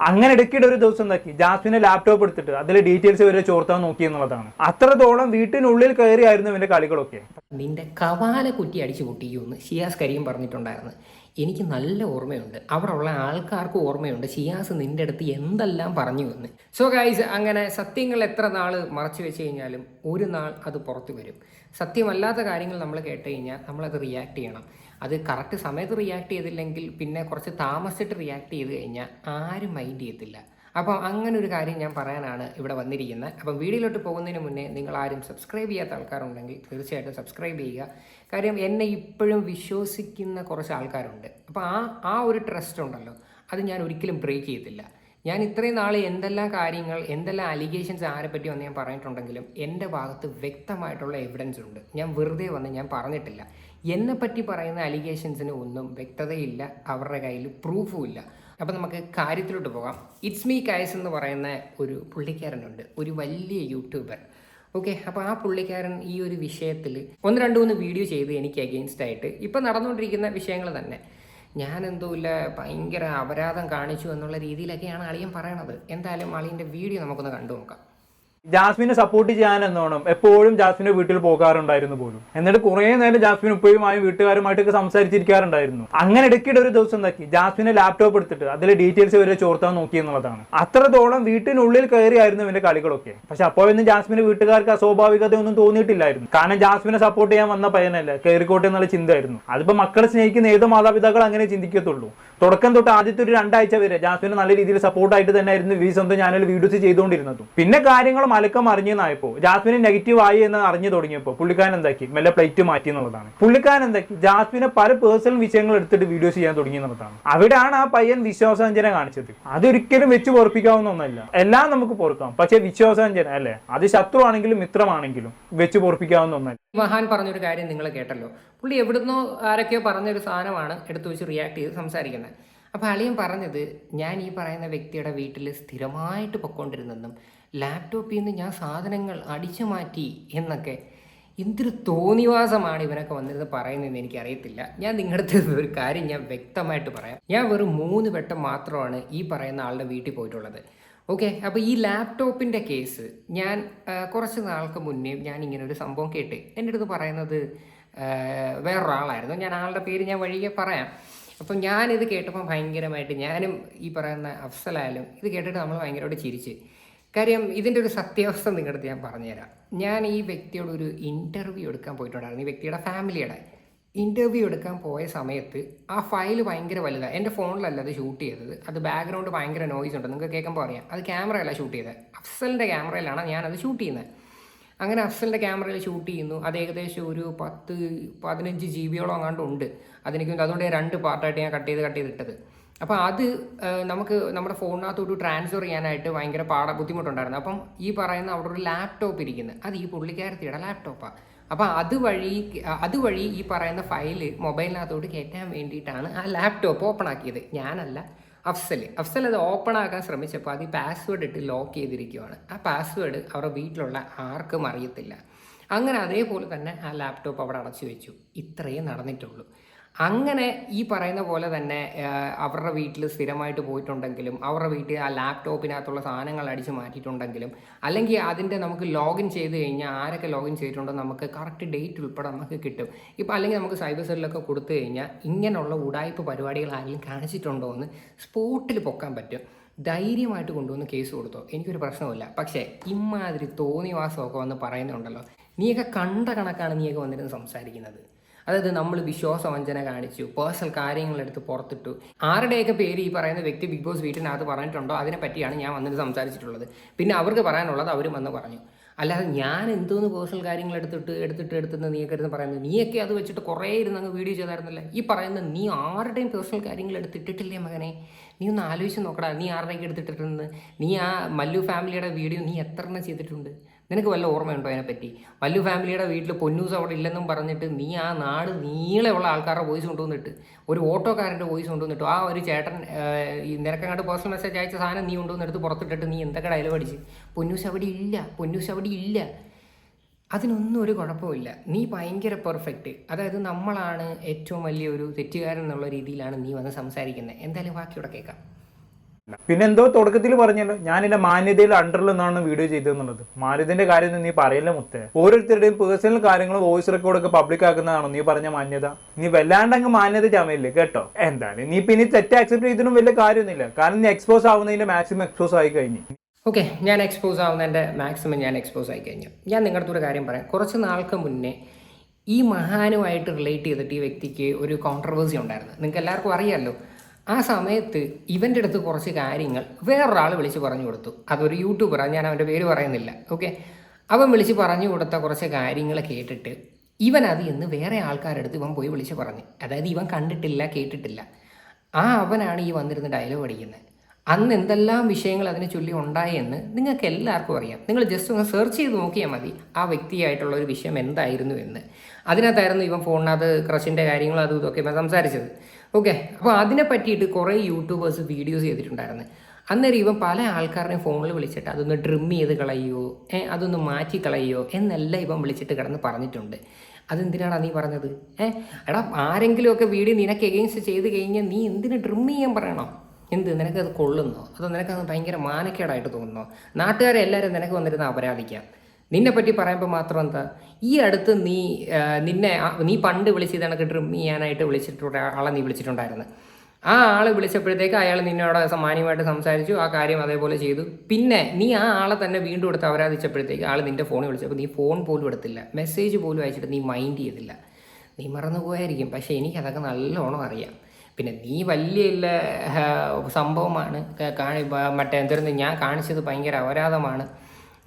അങ്ങനെ ഇടയ്ക്കിടെ ഒരു ദിവസം എന്താക്കി ജാസ്മിന്റെ ലാപ്ടോപ്പ് എടുത്തിട്ട് അതിലെ ഡീറ്റെയിൽസ് വരെ ചോർത്താൻ നോക്കി എന്നുള്ളതാണ്. അത്രത്തോളം വീട്ടിനുള്ളിൽ കയറിയായിരുന്നു ഇവന്റെ കളികളൊക്കെ. നിന്റെ കവാല കുറ്റി അടിച്ചു പൊട്ടിക്കുമെന്ന് ഷിയാസ് കരിയും പറഞ്ഞിട്ടുണ്ടായിരുന്നു. എനിക്ക് നല്ല ഓർമ്മയുണ്ട്. അവിടെ ഉള്ള ആൾക്കാർക്ക് ഓർമ്മയുണ്ട് ഷിയാസ് നിന്റെ അടുത്ത് എന്തെല്ലാം പറഞ്ഞു എന്ന് സോ ഗൈസ് അങ്ങനെ സത്യങ്ങൾ എത്ര നാൾ മറച്ചു വെച്ച് കഴിഞ്ഞാലും ഒരു നാൾ അത് പുറത്തു വരും. സത്യമല്ലാത്ത കാര്യങ്ങൾ നമ്മൾ കേട്ട് കഴിഞ്ഞാൽ നമ്മളത് റിയാക്ട് ചെയ്യണം. അത് കറക്റ്റ് സമയത്ത് റിയാക്ട് ചെയ്തില്ലെങ്കിൽ പിന്നെ കുറച്ച് താമസിച്ചിട്ട് റിയാക്ട് ചെയ്ത് കഴിഞ്ഞാൽ ആരും മൈൻഡ് ചെയ്യത്തില്ല. അപ്പോൾ അങ്ങനെ ഒരു കാര്യം ഞാൻ പറയാനാണ് ഇവിടെ വന്നിരിക്കുന്നത്. അപ്പം വീഡിയോയിലോട്ട് പോകുന്നതിന് മുന്നേ നിങ്ങൾ ആരും സബ്സ്ക്രൈബ് ചെയ്യാത്ത ആൾക്കാരുണ്ടെങ്കിൽ തീർച്ചയായിട്ടും സബ്സ്ക്രൈബ് ചെയ്യുക. കാര്യം എന്നെ ഇപ്പോഴും വിശ്വസിക്കുന്ന കുറച്ച് ആൾക്കാരുണ്ട്. അപ്പോൾ ആ ആ ഒരു ട്രസ്റ്റ് ഉണ്ടല്ലോ. അത് ഞാൻ ഒരിക്കലും ബ്രേക്ക് ചെയ്യത്തില്ല. ഞാൻ ഇത്രയും നാൾ എന്തെല്ലാം കാര്യങ്ങൾ എന്തെല്ലാം അലിഗേഷൻസ് ആരെ പറ്റി വന്ന് ഞാൻ പറഞ്ഞിട്ടുണ്ടെങ്കിലും എന്റെ ഭാഗത്ത് വ്യക്തമായിട്ടുള്ള എവിഡൻസ് ഉണ്ട്. ഞാൻ വെറുതെ വന്ന് ഞാൻ പറഞ്ഞിട്ടില്ല. എന്നെ പറ്റി പറയുന്ന അലിഗേഷൻസിന് ഒന്നും വ്യക്തതയില്ല അവരുടെ കയ്യിൽ പ്രൂഫും ഇല്ല. അപ്പോൾ നമുക്ക് കാര്യത്തിലോട്ട് പോകാം. ഇറ്റ്സ് മീ കൈസ് എന്ന് പറയുന്ന ഒരു പുള്ളിക്കാരനുണ്ട്. ഒരു വലിയ യൂട്യൂബർ ഓക്കെ അപ്പോൾ ആ പുള്ളിക്കാരൻ ഈ ഒരു വിഷയത്തിൽ ഒന്ന് രണ്ട് മൂന്ന് വീഡിയോ ചെയ്ത് എനിക്ക് അഗെയിൻസ്റ്റ് ആയിട്ട് ഇപ്പം നടന്നുകൊണ്ടിരിക്കുന്ന വിഷയങ്ങൾ തന്നെ. ഞാൻ എന്തോ ഇല്ല ഭയങ്കര അപരാധം കാണിച്ചു എന്നുള്ള രീതിയിലൊക്കെയാണ് അളിയൻ പറയണത്. എന്തായാലും അളിയന്റെ വീഡിയോ നമുക്കൊന്ന് കണ്ടു നോക്കാം ജാസ്മിനെ സപ്പോർട്ട് ചെയ്യാൻ എന്നോണം എപ്പോഴും ജാസ്മിന്റെ വീട്ടിൽ പോകാറുണ്ടായിരുന്നു പോലും. എന്നിട്ട് കുറെ നേരം ജാസ്മിൻ ഉപ്പയുമായും വീട്ടുകാരുമായിട്ടൊക്കെ സംസാരിച്ചിരിക്കാറുണ്ടായിരുന്നു. അങ്ങനെ ഇടയ്ക്കിടെ ഒരു ദിവസം എന്താക്കി? ജാസ്മിനെ ലാപ്ടോപ്പ് എടുത്തിട്ട് അതിലെ ഡീറ്റെയിൽസ് വരെ ചോർത്താൻ നോക്കി എന്നുള്ളതാണ്. അത്രത്തോളം വീട്ടിനുള്ളിൽ കയറിയായിരുന്നു ഇവന്റെ കളികളൊക്കെ. പക്ഷെ അപ്പോഴൊന്നും ജാസ്മിന് വീട്ടുകാർക്ക് അസ്വാഭാവികത ഒന്നും തോന്നിയിട്ടില്ലായിരുന്നു. കാരണം ജാസ്മിനെ സപ്പോർട്ട് ചെയ്യാൻ വന്ന പയ്യനല്ല? കയറിക്കോട്ടെ എന്നുള്ള ചിന്തയായിരുന്നു. അതിപ്പോ മക്കളെ സ്നേഹിക്കുന്ന ഏത് മാതാപിതാക്കൾ അങ്ങനെ ചിന്തിക്കത്തുള്ളൂ. തുടക്കം തൊട്ട് ആദ്യത്തെ ഒരു രണ്ടാഴ്ച വരെ ജാസ്മിന് നല്ല രീതിയിൽ സപ്പോർട്ടായിട്ട് തന്നെയായിരുന്നു വി സ്വന്തം ചാനൽ വീഡിയോസ് ചെയ്തുകൊണ്ടിരുന്നതും. പിന്നെ കാര്യങ്ങൾ മലക്കം അറിഞ്ഞെന്നായപ്പോ. ജാസ്മിന് നെഗറ്റീവ് ആയി എന്ന് അറിഞ്ഞു തുടങ്ങിയപ്പോൾ പുള്ളിക്കാരൻ എന്താക്കി? മെല്ലെ പ്ലേറ്റ് മാറ്റി എന്നുള്ളതാണ്. പുള്ളിക്കാരൻ എന്താക്കി? ജാസ്മിനെ പല പേഴ്സണൽ വിഷയങ്ങൾ എടുത്തിട്ട് വീഡിയോസ് ചെയ്യാൻ തുടങ്ങി എന്നുള്ളതാണ്. അവിടെയാണ് ആ പയ്യൻ വിശ്വാസവഞ്ചന കാണിച്ചത്. അതൊരിക്കലും വെച്ച് പൊറപ്പിക്കാവുന്ന ഒന്നല്ല. എല്ലാം നമുക്ക് പൊറുക്കാം. പക്ഷേ വിശ്വാസവഞ്ചന അല്ലേ? അത് ശത്രുവാണെങ്കിലും മിത്രമാണെങ്കിലും വെച്ച് പൊറപ്പിക്കാവുന്ന ഒന്നല്ല. മഹാൻ പറഞ്ഞൊരു കാര്യം നിങ്ങൾ കേട്ടല്ലോ. പുള്ളി എവിടുന്നോ ആരൊക്കെയോ പറഞ്ഞൊരു സാധനമാണ് എടുത്തു വെച്ച് റിയാക്ട് ചെയ്ത് സംസാരിക്കുന്നത്. അപ്പോൾ അളിയൻ പറഞ്ഞത് ഞാൻ ഈ പറയുന്ന വ്യക്തിയുടെ വീട്ടിൽ സ്ഥിരമായിട്ട് പൊക്കോണ്ടിരുന്നെന്നും ലാപ്ടോപ്പിൽ നിന്ന് ഞാൻ സാധനങ്ങൾ അടിച്ചു മാറ്റി എന്നൊക്കെ എന്തൊരു തോന്നിവാസമാണ് ഇവനൊക്കെ വന്നിരുന്ന് പറയുന്നതെന്ന് എനിക്കറിയത്തില്ല. ഞാൻ നിങ്ങളുടെ ഒരു കാര്യം ഞാൻ വ്യക്തമായിട്ട് പറയാം. ഞാൻ വെറും മൂന്ന് വട്ടം മാത്രമാണ് ഈ പറയുന്ന ആളുടെ വീട്ടിൽ പോയിട്ടുള്ളത്. ഓക്കെ അപ്പോൾ ഈ ലാപ്ടോപ്പിന്റെ കേസ് ഞാൻ കുറച്ച് നാൾക്ക് മുന്നേ ഞാൻ ഇങ്ങനെ ഒരു സംഭവം കേട്ട് എന്റെ അടുത്ത് പറയുന്നത് വേറൊരാളായിരുന്നു. ഞാൻ ആളുടെ പേര് ഞാൻ വഴിയെ പറയാം. അപ്പം ഞാനിത് കേട്ടപ്പോൾ ഭയങ്കരമായിട്ട് ഞാനും ഈ പറയുന്ന അഫ്സലായാലും ഇത് കേട്ടിട്ട് നമ്മൾ ഭയങ്കരമായിട്ട് ചിരിച്ച്. കാര്യം ഇതിന്റെ ഒരു സത്യാവസ്ഥ നിങ്ങളുടെ ഞാൻ പറഞ്ഞുതരാം. ഞാൻ ഈ വ്യക്തിയോട് ഒരു ഇന്റർവ്യൂ എടുക്കാൻ പോയിട്ടുണ്ടായിരുന്നു. ഈ വ്യക്തിയുടെ ഫാമിലിയുടെ. ഇന്റർവ്യൂ എടുക്കാൻ പോയ സമയത്ത് ആ ഫയൽ ഭയങ്കര വലുതാണ് എന്റെ ഫോണിലല്ല അത് ഷൂട്ട് ചെയ്തത്. അത് ബാക്ക്ഗ്രൗണ്ട് ഭയങ്കര നോയ്സ് ഉണ്ട്. നിങ്ങൾക്ക് കേൾക്കുമ്പോൾ അറിയാം. അത് ക്യാമറയല്ല ഷൂട്ട് ചെയ്തത് അഫ്സലിന്റെ ക്യാമറയിലാണ് ഞാനത് ഷൂട്ട് ചെയ്യുന്നത് അങ്ങനെ അഫ്സലിന്റെ ക്യാമറയിൽ ഷൂട്ട് ചെയ്യുന്നു. അത് ഏകദേശം ഒരു പത്ത് പതിനഞ്ച് ജി ബിയോളം അങ്ങാണ്ട് ഉണ്ട്. അതെനിക്ക് അതുകൊണ്ട് രണ്ട് പാർട്ടായിട്ട് ഞാൻ കട്ട് ചെയ്ത് കട്ട് ചെയ്ത് ഇട്ടത്. അപ്പോൾ അത് നമുക്ക് നമ്മുടെ ഫോണിനകത്തോട്ട് ട്രാൻസ്ഫർ ചെയ്യാനായിട്ട് ഭയങ്കര പാട ബുദ്ധിമുട്ടുണ്ടായിരുന്നു. അപ്പം ഈ പറയുന്ന അവിടെ ഒരു ലാപ്ടോപ്പ് ഇരിക്കുന്നത് അത് ഈ പുള്ളിക്കാരത്തിയുടെ ലാപ്ടോപ്പാണ് അപ്പോൾ അതുവഴി അതുവഴി ഈ പറയുന്ന ഫയൽ മൊബൈലിനകത്തോട്ട് കയറ്റാൻ വേണ്ടിയിട്ടാണ് ആ ലാപ്ടോപ്പ് ഓപ്പൺ ആക്കിയത് ഞാനല്ല അഫ്സൽ അഫ്സൽ അത് ഓപ്പൺ ആക്കാൻ ശ്രമിച്ചപ്പോൾ അത് ഈ പാസ്വേഡ് ഇട്ട് ലോക്ക് ചെയ്തിരിക്കുവാണ്. ആ പാസ്വേഡ് അവരുടെ വീട്ടിലുള്ള ആർക്കും അറിയത്തില്ല. അങ്ങനെ അതേപോലെ തന്നെ ആ ലാപ്ടോപ്പ് അവിടെ അടച്ചു വെച്ചു. ഇത്രയേ നടന്നിട്ടുള്ളൂ. അങ്ങനെ ഈ പറയുന്ന പോലെ തന്നെ അവരുടെ വീട്ടിൽ സ്ഥിരമായിട്ട് പോയിട്ടുണ്ടെങ്കിലും അവരുടെ വീട്ടിൽ ആ ലാപ്ടോപ്പിനകത്തുള്ള സാധനങ്ങൾ അടിച്ച് മാറ്റിയിട്ടുണ്ടെങ്കിലും അല്ലെങ്കിൽ അതിന്റെ നമുക്ക് ലോഗിൻ ചെയ്ത് കഴിഞ്ഞാൽ ആരൊക്കെ ലോഗിൻ ചെയ്തിട്ടുണ്ടോ നമുക്ക് കറക്റ്റ് ഡേറ്റ് ഉൾപ്പെടെ നമുക്ക് കിട്ടും. ഇപ്പോൾ അല്ലെങ്കിൽ നമുക്ക് സൈബർ സെല്ലൊക്കെ കൊടുത്തു കഴിഞ്ഞാൽ ഇങ്ങനെയുള്ള ഉടായ്പ പരിപാടികൾ ആരെങ്കിലും കാണിച്ചിട്ടുണ്ടോ എന്ന് സ്പോട്ടിൽ പൊക്കാൻ പറ്റും. ധൈര്യമായിട്ട് കൊണ്ടുവന്ന് കേസ് കൊടുത്തോ? എനിക്കൊരു പ്രശ്നമില്ല പക്ഷേ ഇമാതിരി തോന്നിവാസമൊക്കെ വന്ന് പറയുന്നുണ്ടല്ലോ. നീയൊക്കെ കണ്ട കണക്കാണ് നീയൊക്കെ വന്നിരുന്ന് സംസാരിക്കുന്നത്. അതായത് നമ്മൾ വിശ്വാസവഞ്ചന കാണിച്ചു പേഴ്സണൽ കാര്യങ്ങളെടുത്ത് പുറത്തിട്ടു. ആരുടെയൊക്കെ പേര് ഈ പറയുന്ന വ്യക്തി ബിഗ് ബോസ് വീട്ടിനകത്ത് പറഞ്ഞിട്ടുണ്ടോ? അതിനെ പറ്റിയാണ് ഞാൻ വന്നിട്ട് സംസാരിച്ചിട്ടുള്ളത്. പിന്നെ അവർക്ക് പറയാനുള്ളത് അവരും വന്ന് പറഞ്ഞു. അല്ലാതെ ഞാൻ എന്തോന്ന് പേഴ്സണൽ കാര്യങ്ങൾ എടുത്തിട്ട് എടുത്തിട്ട് എടുത്തെന്ന് നീയൊക്കെ ഇരുന്ന് പറയുന്നത്? നീയൊക്കെ അത് വെച്ചിട്ട് കുറേ ഇരുന്ന് അങ്ങ് വീഡിയോ ചെയ്തായിരുന്നല്ലേ? ഈ പറയുന്ന നീ ആരുടെയും പേഴ്സണൽ കാര്യങ്ങൾ എടുത്തിട്ടിട്ടില്ലേ മകനെ? നീ ഒന്ന് ആലോചിച്ച് നോക്കടാ നീ ആരുടെയൊക്കെ എടുത്തിട്ടിട്ടുണ്ട് നീ ആ മല്ലു ഫാമിലിയുടെ വീഡിയോ നീ എത്ര എണ്ണം ചെയ്തിട്ടുണ്ട്? നിനക്ക് വല്ല ഓർമ്മയുണ്ടോ അതിനെപ്പറ്റി? വല്ലു ഫാമിലിയുടെ വീട്ടിൽ പൊന്നൂസ് അവിടെ ഇല്ലെന്നും പറഞ്ഞിട്ട് നീ ആ നാട് നീളെയുള്ള ആൾക്കാരുടെ വോയിസ് കൊണ്ടുവന്നിട്ട് ഒരു ഓട്ടോക്കാരന്റെ വോയിസ് കൊണ്ടുവന്നിട്ട് ആ ഒരു ചേട്ടൻ നിനക്കങ്ങോട്ട് പേഴ്സണൽ മെസ്സേജ് അയച്ച സാധനം നീ കൊണ്ടുവന്നെടുത്ത് പുറത്തിട്ടിട്ട് നീ എന്തൊക്കെ ഡയലോഗ് അടിച്ച്? പൊന്നൂസ് അവിടെ ഇല്ല പൊന്നൂസ് അവിടെ ഇല്ല. അതിനൊന്നും ഒരു കുഴപ്പമില്ല നീ ഭയങ്കര പെർഫെക്റ്റ് അതായത് നമ്മളാണ് ഏറ്റവും വലിയൊരു തെറ്റുകാരൻ എന്നുള്ള രീതിയിലാണ് നീ വന്ന് സംസാരിക്കുന്നത് എന്തായാലും ബാക്കിയോടെ കേൾക്കാം. പിന്നെ എന്തോ തുടക്കത്തിൽ പറഞ്ഞല്ലോ ഞാൻ എന്റെ മാന്യതയിൽ അണ്ടറിൽ നിന്നാണ് വീഡിയോ ചെയ്തതെന്നുള്ളത്. മാന്യതന്റെ കാര്യം നീ പറയില്ല മുത്തേ? ഓരോരുത്തരുടെയും പേഴ്സണൽ കാര്യങ്ങൾ വോയിസ് റെക്കോർഡ് ഒക്കെ പബ്ലിക് ആക്കുന്നതാണോ നീ പറഞ്ഞ മാന്യത? നീ വല്ലാണ്ട് അങ്ങ് മാന്യത ചമയില്ലേ കേട്ടോ? എന്താണ്? നീ പിന്നെ തെറ്റ് അക്സെപ്റ്റ് ചെയ്തിട്ടും വലിയ കാര്യമൊന്നുമില്ല. കാരണം നീ എക്സ്പോസ് ആവുന്നതിന്റെ മാക്സിമം എക്സ്പോസ് ആയി കഴിഞ്ഞു. ഓക്കെ ഞാൻ എക്സ്പോസ് ആവുന്നതിന്റെ മാക്സിമം ഞാൻ എക്സ്പോസ് ആയി കഴിഞ്ഞു. ഞാൻ നിങ്ങളുടെ ഒരു കാര്യം പറയാം. കുറച്ച് നാൾക്ക് മുന്നേ ഈ മഹാനുമായിട്ട് റിലേറ്റ് ചെയ്തിട്ട് ഈ വ്യക്തിക്ക് ഒരു കോൺട്രവേഴ്സി ഉണ്ടായിരുന്നു. നിങ്ങൾക്ക് എല്ലാവർക്കും അറിയാമല്ലോ ആ സമയത്ത് ഇവന്റെ അടുത്ത് കുറച്ച് കാര്യങ്ങൾ വേറൊരാൾ വിളിച്ച് പറഞ്ഞു കൊടുത്തു. അതൊരു യൂട്യൂബറാണ് ഞാൻ അവന്റെ പേര് പറയുന്നില്ല. ഓക്കെ അവൻ വിളിച്ച് പറഞ്ഞു കൊടുത്ത കുറച്ച് കാര്യങ്ങൾ കേട്ടിട്ട് ഇവൻ അത് ഇന്ന് വേറെ ആൾക്കാരുടെ അടുത്ത് ഇവൻ പോയി വിളിച്ച് പറഞ്ഞു. അതായത് ഇവൻ കണ്ടിട്ടില്ല കേട്ടിട്ടില്ല. ആ അവനാണ് ഈ വന്നിരുന്ന ഡയലോഗ് അടിക്കുന്നത് അന്ന് എന്തെല്ലാം വിഷയങ്ങൾ അതിനെ ചൊല്ലി ഉണ്ടായെന്ന് നിങ്ങൾക്ക് എല്ലാവർക്കും അറിയാം. നിങ്ങൾ ജസ്റ്റ് ഒന്ന് സെർച്ച് ചെയ്ത് നോക്കിയാൽ മതി ആ വ്യക്തിയായിട്ടുള്ള ഒരു വിഷയം എന്തായിരുന്നു എന്ന്. അതിനകത്തായിരുന്നു ഇവൻ ഫോണിനകത്ത് ക്രഷിന്റെ കാര്യങ്ങളും അതും ഇതൊക്കെ സംസാരിച്ചത്. ഓക്കെ അപ്പോൾ അതിനെ പറ്റിയിട്ട് കുറേ യൂട്യൂബേഴ്സ് വീഡിയോസ് ചെയ്തിട്ടുണ്ടായിരുന്നു. അന്നേരം ഇവൻ പല ആൾക്കാരുടെയും ഫോണിൽ വിളിച്ചിട്ട് അതൊന്ന് ഡ്രിം ചെയ്ത് കളയോ ഏ അതൊന്ന് മാറ്റി കളയോ എന്നെല്ലാം ഇവൻ വിളിച്ചിട്ട് കിടന്ന് പറഞ്ഞിട്ടുണ്ട്. അതെന്തിനാണ് നീ പറഞ്ഞത്? ഏ എടാ ആരെങ്കിലുമൊക്കെ വീഡിയോ നിനക്ക് എഗെയിൻസ്റ്റ് ചെയ്ത് കഴിഞ്ഞാൽ നീ എന്തിനു ഡ്രിം ചെയ്യാൻ പറയണോ? എന്ത് നിനക്കത് കൊള്ളുന്നോ? അതോ നിനക്കത് ഭയങ്കര മാനക്കേടായിട്ട് തോന്നുന്നോ? നാട്ടുകാരെ എല്ലാവരും നിനക്ക് വന്നിരുന്ന് അപരാധിക്കാം. നിന്നെ പറ്റി പറയുമ്പോൾ മാത്രം എന്താ? ഈ അടുത്ത് നീ നിന്നെ നീ പണ്ട് വിളിച്ചത് കണക്ക് ചെയ്യാനായിട്ട് വിളിച്ചിട്ടുള്ള ആളെ നീ വിളിച്ചിട്ടുണ്ടായിരുന്നു. ആ ആൾ വിളിച്ചപ്പോഴത്തേക്ക് അയാൾ നിന്നോട് സമ്മാനമായിട്ട് സംസാരിച്ചു ആ കാര്യം അതേപോലെ ചെയ്തു. പിന്നെ നീ ആ ആളെ തന്നെ വീണ്ടും എടുത്ത് അപരാധിച്ചപ്പോഴത്തേക്ക് ആൾ നിന്റെ ഫോണിൽ വിളിച്ചപ്പോൾ നീ ഫോൺ പോലും എടുത്തില്ല. മെസ്സേജ് പോലും അയച്ചിട്ട് നീ മൈൻഡ് ചെയ്തില്ല. നീ മറന്നു പോയായിരിക്കും പക്ഷേ എനിക്കതൊക്കെ നല്ലോണം അറിയാം. പിന്നെ നീ വലിയ സംഭവമാണ്. മറ്റേ എന്തിരുന്ന് ഞാൻ കാണിച്ചത് ഭയങ്കര അപരാധമാണ്.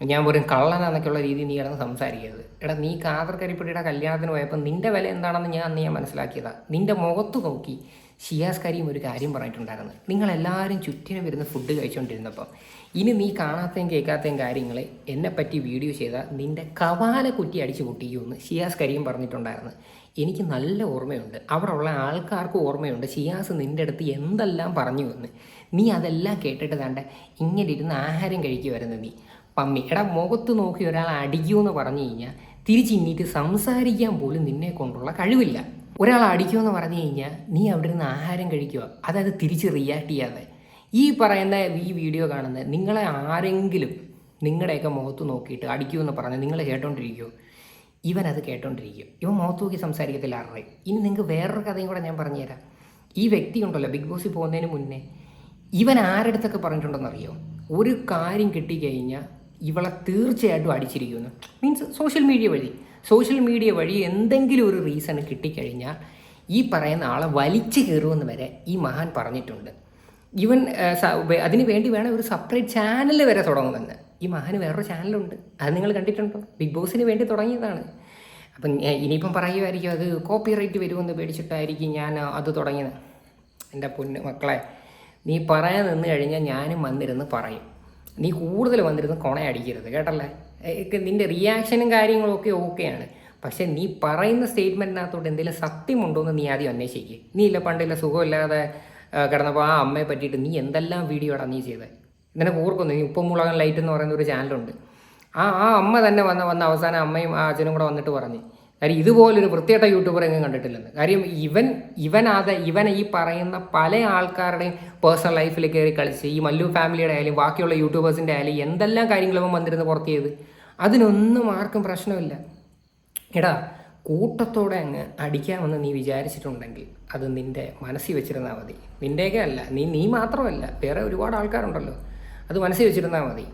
ഞാൻ വെറും കള്ളനാന്നൊക്കെയുള്ള രീതിയിൽ നീ കിടന്ന് സംസാരിക്കരുത്. എടാ നീ കാതർ കരിപ്പടിയുടെ കല്യാണത്തിന് പോയപ്പോൾ നിന്റെ വില എന്താണെന്ന് ഞാൻ അന്ന് ഞാൻ മനസ്സിലാക്കിയതാ. നിന്റെ മുഖത്ത് നോക്കി ഷിയാസ് കരീം ഒരു കാര്യം പറഞ്ഞിട്ടുണ്ടായിരുന്നു. നിങ്ങളെല്ലാവരും ചുറ്റിനും വരുന്ന ഫുഡ് കഴിച്ചുകൊണ്ടിരുന്നപ്പം ഇനി നീ കാണാത്തയും കേൾക്കാത്തയും കാര്യങ്ങളെ എന്നെപ്പറ്റി വീഡിയോ ചെയ്താൽ നിന്റെ കവാല കുറ്റി അടിച്ചു പൊട്ടിക്കുമെന്ന് ഷിയാസ് കരീം പറഞ്ഞിട്ടുണ്ടായിരുന്നു. എനിക്ക് നല്ല ഓർമ്മയുണ്ട്. അവിടെ ഉള്ള ആൾക്കാർക്ക് ഓർമ്മയുണ്ട് ഷിയാസ് നിന്റെ അടുത്ത് എന്തെല്ലാം പറഞ്ഞു എന്ന് നീ അതെല്ലാം കേട്ടിട്ട് കണ്ട ഇങ്ങനെ ഇരുന്ന് ആഹാരം കഴിക്കുമായിരുന്നു നീ. പമ്മി എടാ മുഖത്ത് നോക്കി ഒരാൾ അടിക്കുമെന്ന് പറഞ്ഞു കഴിഞ്ഞാൽ തിരിച്ചിന്നിട്ട് സംസാരിക്കാൻ പോലും നിന്നെ കൊണ്ടുള്ള കഴിവില്ല. ഒരാൾ അടിക്കുമെന്ന് പറഞ്ഞു കഴിഞ്ഞാൽ നീ അവിടെ നിന്ന് ആഹാരം കഴിക്കുക അതായത് തിരിച്ച് റിയാക്ട് ചെയ്യാതെ. ഈ പറയുന്ന ഈ വീഡിയോ കാണുന്ന നിങ്ങളെ ആരെങ്കിലും നിങ്ങളുടെയൊക്കെ മുഖത്ത് നോക്കിയിട്ട് അടിക്കുമെന്ന് പറഞ്ഞ് നിങ്ങൾ കേട്ടോണ്ടിരിക്കുമോ ഇവൻ അത് കേട്ടോണ്ടിരിക്കും. ഇവൻ മുഖത്ത് നോക്കി സംസാരിക്കത്തില്ല ആരുടെ ഇനി നിങ്ങൾക്ക് വേറൊരു കഥയും കൂടെ ഞാൻ പറഞ്ഞുതരാം ഈ വ്യക്തി ഉണ്ടല്ലോ ബിഗ് ബോസിൽ പോകുന്നതിന് മുന്നേ ഇവൻ ആരുടെ പറഞ്ഞിട്ടുണ്ടെന്ന് അറിയോ ഒരു കാര്യം കിട്ടിക്കഴിഞ്ഞാൽ ഇവളെ തീർച്ചയായിട്ടും അടിച്ചിരിക്കുന്നു. മീൻസ് സോഷ്യൽ മീഡിയ വഴി. സോഷ്യൽ മീഡിയ വഴി എന്തെങ്കിലും ഒരു റീസൺ കിട്ടിക്കഴിഞ്ഞാൽ ഈ പറയുന്ന ആളെ വലിച്ചു കയറുമെന്ന് വരെ ഈ മഹാൻ പറഞ്ഞിട്ടുണ്ട്. ഇവൻ അതിന് വേണ്ടി വേണം ഒരു സെപ്പറേറ്റ് ചാനൽ വരെ തുടങ്ങുമെന്ന്. ഈ മഹാന് വേറൊരു ചാനലുണ്ട് അത് നിങ്ങൾ കണ്ടിട്ടുണ്ടോ? ബിഗ് ബോസിന് വേണ്ടി തുടങ്ങിയതാണ്. അപ്പം ഇനിയിപ്പം പറയുമായിരിക്കും അത് കോപ്പി റൈറ്റ് വരുമെന്ന് പേടിച്ചിട്ടായിരിക്കും ഞാൻ അത് തുടങ്ങിയത്. എന്റെ പൊന്ന് മക്കളെ നീ പറയാൻ നിന്ന് കഴിഞ്ഞാൽ ഞാനും വന്നിരുന്ന് പറയും. നീ കൂടുതൽ വന്നിരുന്ന് കൊണയടിക്കരുത് കേട്ടല്ലേ? നിന്റെ റിയാക്ഷനും കാര്യങ്ങളും ഒക്കെ ഓക്കെയാണ് പക്ഷെ നീ പറയുന്ന സ്റ്റേറ്റ്മെന്റിനകത്തോട്ട് എന്തെങ്കിലും സത്യമുണ്ടോ എന്ന് നീ ആദ്യം അന്വേഷിക്കുക നീ ഇല്ല പണ്ടില്ല സുഖമില്ലാതെ കിടന്നപ്പോൾ ആ അമ്മയെ പറ്റിയിട്ട് നീ എന്തെല്ലാം വീഡിയോ ആണ് നീ ചെയ്തത് നിനക്ക് ഓർക്കുന്നു നീ ഉപ്പമുളകൻ ലൈറ്റ് എന്ന് പറയുന്ന ഒരു ചാനലുണ്ട് ആ ആ അമ്മ തന്നെ വന്ന വന്ന അവസാനം അമ്മയും ആ അച്ഛനും കൂടെ വന്നിട്ട് പറഞ്ഞു. കാര്യം ഇതുപോലൊരു വൃത്തിയായിട്ട യൂട്യൂബർ എങ്ങും കണ്ടിട്ടില്ലെന്ന്. കാര്യം ഇവൻ അത് ഇവൻ ഈ പറയുന്ന പല ആൾക്കാരുടെയും പേഴ്സണൽ ലൈഫിൽ കയറി കളിച്ച് ഈ മല്ലു ഫാമിലിയുടെ ആയാലും ബാക്കിയുള്ള യൂട്യൂബേഴ്സിന്റെ ആയാലും എന്തെല്ലാം കാര്യങ്ങളും വന്നിരുന്ന് പുറത്ത് ചെയ്ത് അതിനൊന്നും ആർക്കും പ്രശ്നമില്ല. എടാ കൂട്ടത്തോടെ അങ്ങ് അടിക്കാമെന്ന് നീ വിചാരിച്ചിട്ടുണ്ടെങ്കിൽ അത് നിന്റെ മനസ്സിൽ വെച്ചിരുന്നാൽ മതി. നിന്റെയൊക്കെ അല്ല നീ നീ മാത്രമല്ല വേറെ ഒരുപാട് ആൾക്കാരുണ്ടല്ലോ. അത് മനസ്സിൽ വെച്ചിരുന്നാൽ മതി.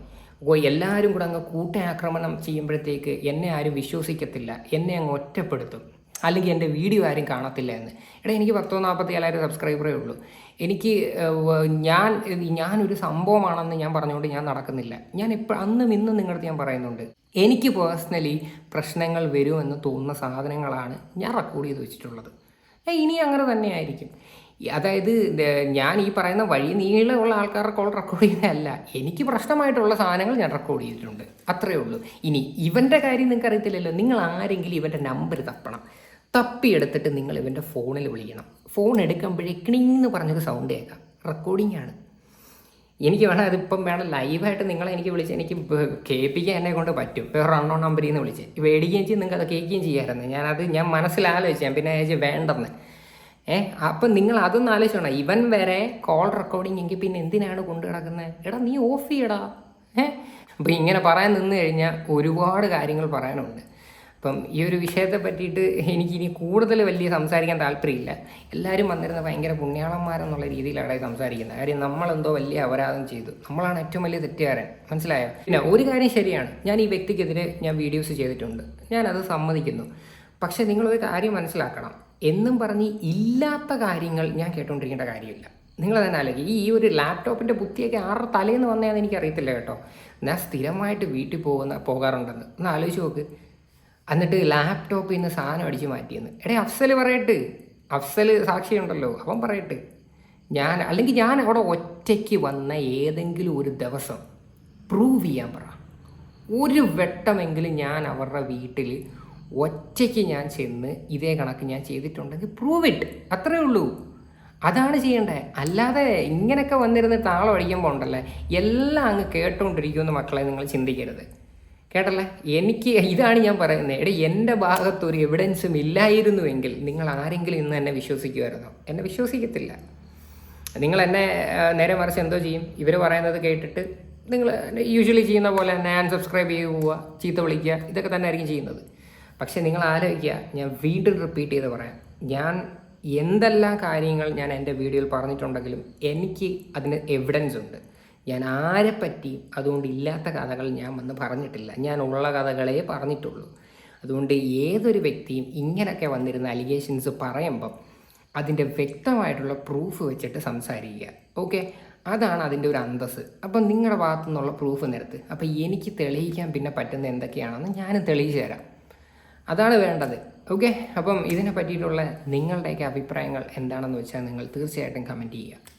ഓ എല്ലാവരും കൂടെ അങ്ങ് കൂട്ട ആക്രമണം ചെയ്യുമ്പോഴത്തേക്ക് എന്നെ ആരും വിശ്വസിക്കത്തില്ല. എന്നെ അങ്ങ് ഒറ്റപ്പെടുത്തും. അല്ലെങ്കിൽ എന്റെ വീഡിയോ ആരും കാണത്തില്ല എന്ന്. എടാ എനിക്ക് പത്തോ നാൽപ്പത്തി ഏഴായിരം സബ്സ്ക്രൈബറേ ഉള്ളൂ. എനിക്ക് ഞാൻ ഞാനൊരു സംഭവമാണെന്ന് ഞാൻ പറഞ്ഞുകൊണ്ട് ഞാൻ നടക്കുന്നില്ല. ഞാൻ ഇപ്പോൾ അന്നും ഇന്നും നിങ്ങളുടെ ഞാൻ പറയുന്നുണ്ട്. എനിക്ക് പേഴ്സണലി പ്രശ്നങ്ങൾ വരുമെന്ന് തോന്നുന്ന സാധനങ്ങളാണ് ഞാൻ റെക്കോർഡ് ചെയ്ത് വെച്ചിട്ടുള്ളത്. ഇനി അങ്ങനെ തന്നെ ആയിരിക്കും ഈ- അതായത് ഞാൻ ഈ പറയുന്ന വഴി നീളമുള്ള ആൾക്കാരുടെ കോൾ റെക്കോർഡ് ചെയ്യുന്നതല്ല. എനിക്ക് പ്രശ്നമായിട്ടുള്ള സാധനങ്ങൾ ഞാൻ റെക്കോർഡ് ചെയ്തിട്ടുണ്ട്. അത്രയേ ഉള്ളൂ. ഇനി ഇവന്റെ കാര്യം നിങ്ങൾക്ക് അറിയത്തില്ലല്ലോ. നിങ്ങൾ ആരെങ്കിലും ഇവന്റെ നമ്പർ തപ്പണം. തപ്പിയെടുത്തിട്ട് നിങ്ങൾ ഇവന്റെ ഫോണിൽ വിളിക്കണം. ഫോൺ എടുക്കുമ്പോഴേ എന്ന് പറഞ്ഞൊരു സൗണ്ട് കേൾക്കാം. റെക്കോർഡിംഗ് ആണ്. എനിക്ക് വേണം അതിപ്പം വേണം ലൈവായിട്ട് നിങ്ങളെ എനിക്ക് വിളിച്ച് എനിക്ക് കേൾപ്പിക്കാൻ എന്നെ കൊണ്ട് പറ്റും. വേറെ അണ്ണോൺ നമ്പറിൽ നിന്ന് വിളിച്ച്. മേടിക്കുകയും ചെയ്യും. നിങ്ങൾക്ക് അത് കേൾക്കുകയും ചെയ്യാമായിരുന്നു. ഞാനത് ഞാൻ മനസ്സിലാലോചിച്ചു ഞാൻ പിന്നെ അയച്ച് വേണ്ടെന്ന്. ഏ അപ്പം നിങ്ങൾ അതൊന്നും ആലോചിച്ചോണം. ഇവൻ വരെ കോൾ റെക്കോർഡിംഗ് എങ്കിൽ പിന്നെ എന്തിനാണ് കൊണ്ടു കിടക്കുന്നത് എടാ നീ ഓഫ് ചെയ്യടാ. ഏ അപ്പം ഇങ്ങനെ പറയാൻ നിന്ന് കഴിഞ്ഞാൽ ഒരുപാട് കാര്യങ്ങൾ പറയാനുണ്ട്. അപ്പം ഈ ഒരു വിഷയത്തെ പറ്റിയിട്ട് എനിക്കിനി കൂടുതൽ വലിയ സംസാരിക്കാൻ താല്പര്യമില്ല. എല്ലാവരും വന്നിരുന്ന ഭയങ്കര പുണ്യാളന്മാരെന്നുള്ള രീതിയിലാണ് സംസാരിക്കുന്നത്. കാര്യം നമ്മളെന്തോ വലിയ അപരാധം ചെയ്തു. നമ്മളാണ് ഏറ്റവും വലിയ തെറ്റുകാരൻ. മനസ്സിലായോ? പിന്നെ ഒരു കാര്യം ശരിയാണ്. ഞാൻ ഈ വ്യക്തിക്കെതിരെ ഞാൻ വീഡിയോസ് ചെയ്തിട്ടുണ്ട്. ഞാനത് സമ്മതിക്കുന്നു. പക്ഷേ നിങ്ങളൊരു കാര്യം മനസ്സിലാക്കണം. എന്നും പറഞ്ഞ് ഇല്ലാത്ത കാര്യങ്ങൾ ഞാൻ കേട്ടുകൊണ്ടിരിക്കേണ്ട കാര്യമില്ല. നിങ്ങൾ തന്നെ അല്ലെങ്കിൽ ഈ ഒരു ലാപ്ടോപ്പിന്റെ ബുദ്ധിയൊക്കെ ആരുടെ തലേന്ന് വന്നതെന്ന് എനിക്കറിയത്തില്ല കേട്ടോ. ഞാൻ സ്ഥിരമായിട്ട് വീട്ടിൽ പോകുന്ന പോകാറുണ്ടെന്ന്. ഒന്ന് ആലോചിച്ച് നോക്ക്. എന്നിട്ട് ലാപ്ടോപ്പിൽ നിന്ന് സാധനം അടിച്ച് മാറ്റിയെന്ന്. എടേ അഫ്സൽ പറയട്ട്. അഫ്സൽ സാക്ഷിയുണ്ടല്ലോ. അവൻ പറയട്ട്. ഞാൻ അല്ലെങ്കിൽ ഞാൻ അവിടെ ഒറ്റയ്ക്ക് വന്ന ഏതെങ്കിലും ഒരു ദിവസം പ്രൂവ് ചെയ്യാൻ പറ. ഒരു വെട്ടമെങ്കിലും ഞാൻ അവരുടെ വീട്ടിൽ ഒറ്റയ്ക്ക് ഞാൻ ചെന്ന് ഇതേ കണക്ക് ഞാൻ ചെയ്തിട്ടുണ്ടെങ്കിൽ പ്രൂവ് ഇറ്റ് അത്രേ ഉള്ളൂ. അതാണ് ചെയ്യേണ്ടത് അല്ലാതെ ഇങ്ങനെയൊക്കെ വന്നിരുന്ന് താളം അടിക്കുമ്പോൾ ഉണ്ടല്ലേ? എല്ലാം അങ്ങ് കേട്ടുകൊണ്ടിരിക്കുമെന്ന് മക്കളെ നിങ്ങൾ ചിന്തിക്കരുത്. കേട്ടല്ലേ? എനിക്ക് ഇതാണ് ഞാൻ പറയുന്നത് എടേ എന്റെ ഭാഗത്തൊരു എവിഡൻസും ഇല്ലായിരുന്നുവെങ്കിൽ നിങ്ങൾ ആരെങ്കിലും ഇന്ന് എന്നെ വിശ്വസിക്കുമായിരുന്നോ? എന്നെ വിശ്വസിക്കത്തില്ല. നിങ്ങൾ എന്നെ നേരെ മറിച്ച് എന്തോ ചെയ്യും? ഇവർ പറയുന്നത് കേട്ടിട്ട് നിങ്ങൾ യൂഷ്വലി ചെയ്യുന്ന പോലെ തന്നെ അൺസബ്സ്ക്രൈബ് ചെയ്ത് പോവുക ചീത്ത വിളിക്കുക ഇതൊക്കെ തന്നെ ആയിരിക്കും ചെയ്യുന്നത്. പക്ഷേ നിങ്ങൾ ആലോചിക്കുക ഞാൻ വീണ്ടും റിപ്പീറ്റ് ചെയ്ത് പറയാം. ഞാൻ എന്തെല്ലാം കാര്യങ്ങൾ ഞാൻ എന്റെ വീഡിയോയിൽ പറഞ്ഞിട്ടുണ്ടെങ്കിലും എനിക്ക് അതിന് എവിഡൻസ് ഉണ്ട്. ഞാൻ ആരെ പറ്റി അതുകൊണ്ട് ഇല്ലാത്ത കഥകൾ ഞാൻ വന്ന് പറഞ്ഞിട്ടില്ല. ഞാൻ ഉള്ള കഥകളെ പറഞ്ഞിട്ടുള്ളൂ. അതുകൊണ്ട് ഏതൊരു വ്യക്തിയും ഇങ്ങനെയൊക്കെ വന്നിരുന്ന അലിഗേഷൻസ് പറയുമ്പം അതിന്റെ വ്യക്തമായിട്ടുള്ള പ്രൂഫ് വെച്ചിട്ട് സംസാരിക്കുക. ഓക്കെ അതാണ് അതിന്റെ ഒരു അന്തസ് അപ്പം നിങ്ങളുടെ ഭാഗത്തു നിന്നുള്ള പ്രൂഫ് നിരത്ത്. അപ്പം എനിക്ക് തെളിയിക്കാൻ പിന്നെ പറ്റുന്ന എന്തൊക്കെയാണെന്ന് ഞാനും തെളിയിച്ചു തരാം. അതാണ് വേണ്ടത്. ഓക്കെ അപ്പം ഇതിനെ പറ്റിയിട്ടുള്ള നിങ്ങളുടെയൊക്കെ അഭിപ്രായങ്ങൾ എന്താണെന്ന് വെച്ചാൽ നിങ്ങൾ തീർച്ചയായിട്ടും കമന്റ് ചെയ്യുക.